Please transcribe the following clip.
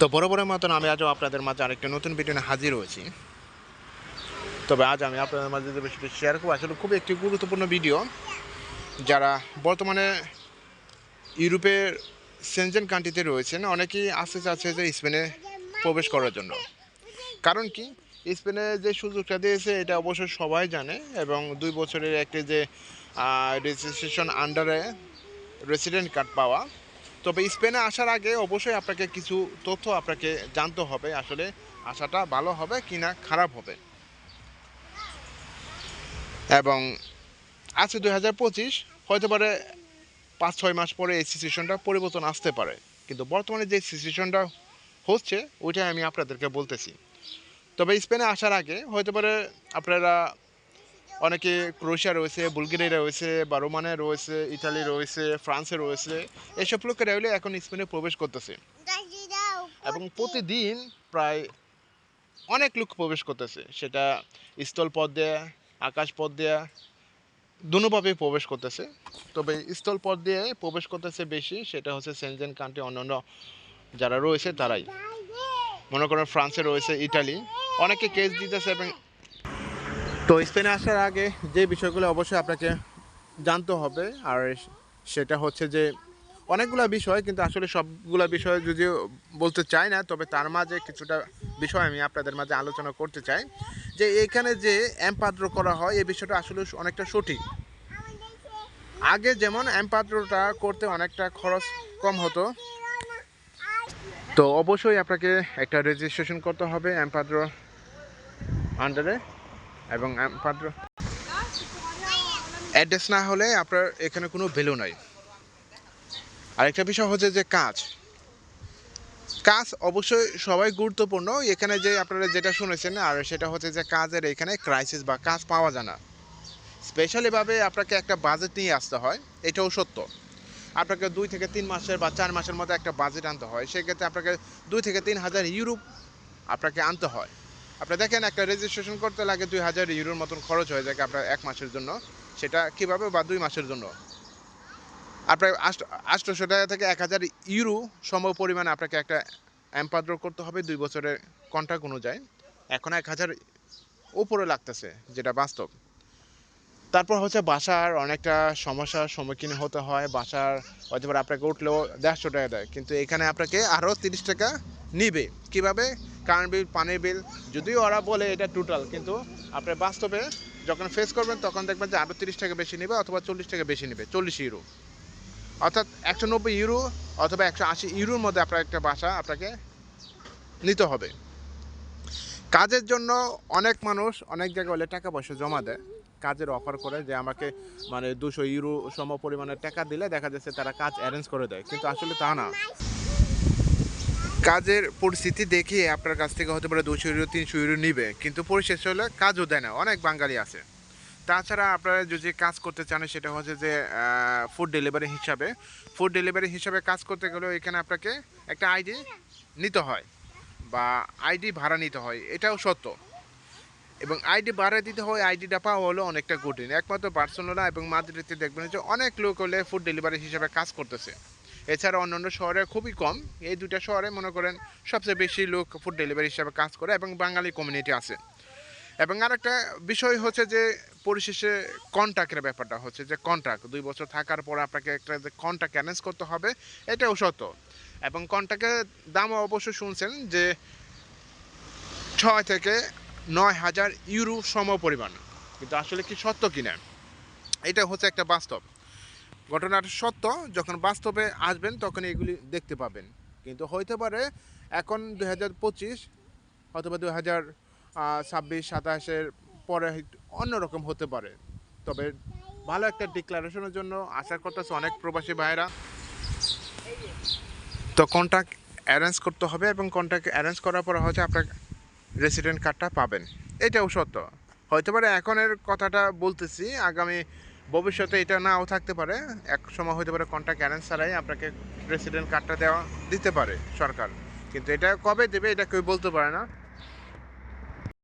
তো বরাবরের মতন আমি আজও আপনাদের মাঝে আরেকটা নতুন ভিডিও হাজির হয়েছি। তবে আজ আমি আপনাদের মাঝে যে বিষয়টি শেয়ার করব, আসলে খুব একটি গুরুত্বপূর্ণ ভিডিও যারা বর্তমানে ইউরোপের সেনজেন কান্ট্রিতে রয়েছেন, অনেকেই আসতে চাচ্ছে যে স্পেনে প্রবেশ করার জন্য। কারণ কি? স্পেনে যে সুযোগটা দিয়েছে, এটা অবশ্যই সবাই জানে এবং দুই বছরের একটি যে রেজিস্ট্রেশন আন্ডারে রেসিডেন্ট কার্ড পাওয়া তবে স্পেনে আসার আগে অবশ্যই আপনাকে কিছু তথ্য আপনাকে জানতে হবে আসলে আসাটা ভালো হবে কি না খারাপ হবে। এবং আছে দুই হাজার পঁচিশ হয়তো পারে পাঁচ ছয় মাস পরে এই সিচুয়েশনটা পরিবর্তন আসতে পারে। কিন্তু বর্তমানে যে সিচুয়েশনটা হচ্ছে, ওইটাই আমি আপনাদেরকে বলতেছি। তবে স্পেনে আসার আগে হয়তো পারে আপনারা অনেকে ক্রোয়েশিয়া রয়েছে, বুলগেরিয়া রয়েছে, বা রোমানে রয়েছে, ইতালি রয়েছে, ফ্রান্সে রয়েছে, এসব লোকেরা হলে এখন স্পেনে প্রবেশ করতেছে। এবং প্রতিদিন প্রায় অনেক লোক প্রবেশ করতেছে। সেটা স্থল পথ দেয়া, আকাশ পথ দেয়া, দুভাবে প্রবেশ করতেছে। তবে স্থল পথ দিয়ে প্রবেশ করতেছে বেশি, সেটা হচ্ছে সেনজেন কান্ট্রি অন্যান্য যারা রয়েছে তারাই। মনে করেন ফ্রান্সে রয়েছে ইটালি অনেকে কেস দিতেছে এবং তো স্পেনে আসার আগে যে বিষয়গুলো অবশ্যই আপনাকে জানতে হবে, আর সেটা হচ্ছে যে অনেকগুলা বিষয়, কিন্তু আসলে সবগুলা বিষয় যদিও বলতে চাই না, তবে তার মাঝে কিছুটা বিষয় আমি আপনাদের মাঝে আলোচনা করতে চাই। যে এখানে যে অ্যাম্পাদ্র করা হয়, এই বিষয়টা আসলে অনেকটা সঠিক। আগে যেমন অ্যাম্পাদ্রটা করতে অনেকটা খরচ কম হতো, তো অবশ্যই আপনাকে একটা রেজিস্ট্রেশন করতে হবে অ্যাম্পাদ্র আন্ডারে এবং অ্যাম্পাদ্র অ্যাড্রেস না হলে আপনার এখানে কোনো ভ্যালু নাই। আরেকটা বিষয় হচ্ছে যে কাজ। কাজ অবশ্যই সবাই গুরুত্বপূর্ণ। এখানে যে আপনারা যেটা শুনেছেন, আর সেটা হচ্ছে যে কাজের এখানে ক্রাইসিস বা কাজ পাওয়া যায় না। স্পেশালিভাবে আপনাকে একটা বাজেট নিয়ে আসতে হয়, এটাও সত্য। আপনাকে দুই থেকে তিন মাসের বা চার মাসের মধ্যে একটা বাজেট আনতে হয়। সেক্ষেত্রে আপনাকে দুই থেকে তিন হাজার ইউরো আপনাকে আনতে হয়। আপনি দেখেন, একটা রেজিস্ট্রেশন করতে লাগে দুই হাজার ইউরোর মতন খরচ হয়ে যায় আপনার এক মাসের জন্য। সেটা কীভাবে বা দুই মাসের জন্য? আপনার আষ্ট আটশোশো টাকা থেকে এক হাজার ইউরো সম পরিমাণে আপনাকে একটা অ্যাম্পাদ্র করতে হবে, দুই বছরের কন্ট্রাক্ট অনুযায়ী। এখন এক হাজার উপরে লাগতেছে, যেটা বাস্তব। তারপর হচ্ছে বাসার অনেকটা সমস্যার সম্মুখীন হতে হয়, বাসার হয়তো আপনাকে উঠলেও দেড়শো টাকা দেয়, কিন্তু এখানে আপনাকে আরও তিরিশ টাকা নিবে। কীভাবে? কারেন্ট বিল পানির বিল যদিও ওরা বলে এটা টোটাল কিন্তু আপনার বাস্তবে যখন ফেস করবেন, তখন দেখবেন যে আরও তিরিশ টাকা বেশি নেবে অথবা চল্লিশ টাকা বেশি নেবে, চল্লিশ ইউরো অর্থাৎ একশো নব্বই ইউরো অথবা একশো আশি ইউরোর মধ্যে আপনার একটা বাসা আপনাকে নিতে হবে। কাজের জন্য অনেক মানুষ অনেক জায়গায় হলে টাকা পয়সা জমা দেয়। কাজের অফার করে যে আমাকে মানে দুশো ইউরো সম পরিমাণের টাকা দিলে দেখা যাচ্ছে তারা কাজ অ্যারেঞ্জ করে দেয়, কিন্তু আসলে তা না। কাজের পরিস্থিতি দেখিয়ে আপনার কাছ থেকে হতে পারে দুশো ইউরো, তিনশো ইউরো নিবে, কিন্তু পরিশেষ হলে কাজও দেয় না, অনেক বাঙালি আছে। তাছাড়া আপনারা যদি কাজ করতে চান সেটা হচ্ছে যে ফুড ডেলিভারি হিসাবে। ফুড ডেলিভারি হিসাবে কাজ করতে গেলেও এখানে আপনাকে একটা আইডি নিতে হয়, বা আইডি ভাড়া নিতে হয়, এটাও সত্য। এবং আইডি ভাড়া দিতে হয় আইডিটা পাওয়া হলো অনেকটা কঠিন। একমাত্র বার্সেলোনা এবং মাদ্রিদে দেখবেন যে অনেক লোক হলে ফুড ডেলিভারি হিসাবে কাজ করতেছে। এছাড়া অন্যান্য শহরে খুবই কম। এই দুটা শহরে মনে করেন সবচেয়ে বেশি লোক ফুড ডেলিভারি হিসাবে কাজ করে এবং বাঙালি কমিউনিটি আছে। এবং আরেকটা বিষয় হচ্ছে যে পরিশেষে কন্ট্রাক্টের ব্যাপারটা হচ্ছে যে কন্ট্রাক্ট দুই বছর থাকার পর আপনাকে একটা যে কন্ট্রাক্ট অ্যারেঞ্জ করতে হবে, এটাও সত্য। এবং কন্ট্রাক্টের দামও অবশ্যই শুনছেন যে ছয় থেকে নয় হাজার ইউরো সম পরিমাণ কিন্তু আসলে কি সত্য কিনা? এটা হচ্ছে একটা বাস্তব। ঘটনাটা সত্য যখন বাস্তবে আসবেন, তখন এগুলি দেখতে পাবেন। কিন্তু হইতে পারে এখন দুই হাজার পঁচিশ অথবা দুই হাজার ছাব্বিশ, সাতাশের পরে অন্যরকম হতে পারে। তবে ভালো একটা ডিক্লারেশনের জন্য আশা করতেছে অনেক প্রবাসী ভাইরা তো কন্ট্যাক্ট অ্যারেঞ্জ করতে হবে এবং কন্ট্যাক্ট অ্যারেঞ্জ করার পর হচ্ছে আপনার রেসিডেন্ট কার্ডটা পাবেন। এটাও সত্য। হয়তো পারে এখনের কথাটা বলতেছি, আগামী ভবিষ্যতে এটা নাও থাকতে পারে। এক সময় হতে পারে কন্ট্যাক্ট অ্যারেঞ্জ ছাড়াই আপনাকে প্রেসিডেন্ট কার্ডটা দেওয়া দিতে পারে সরকার। কিন্তু এটা কবে দেবে, এটা কেউ বলতে পারে না।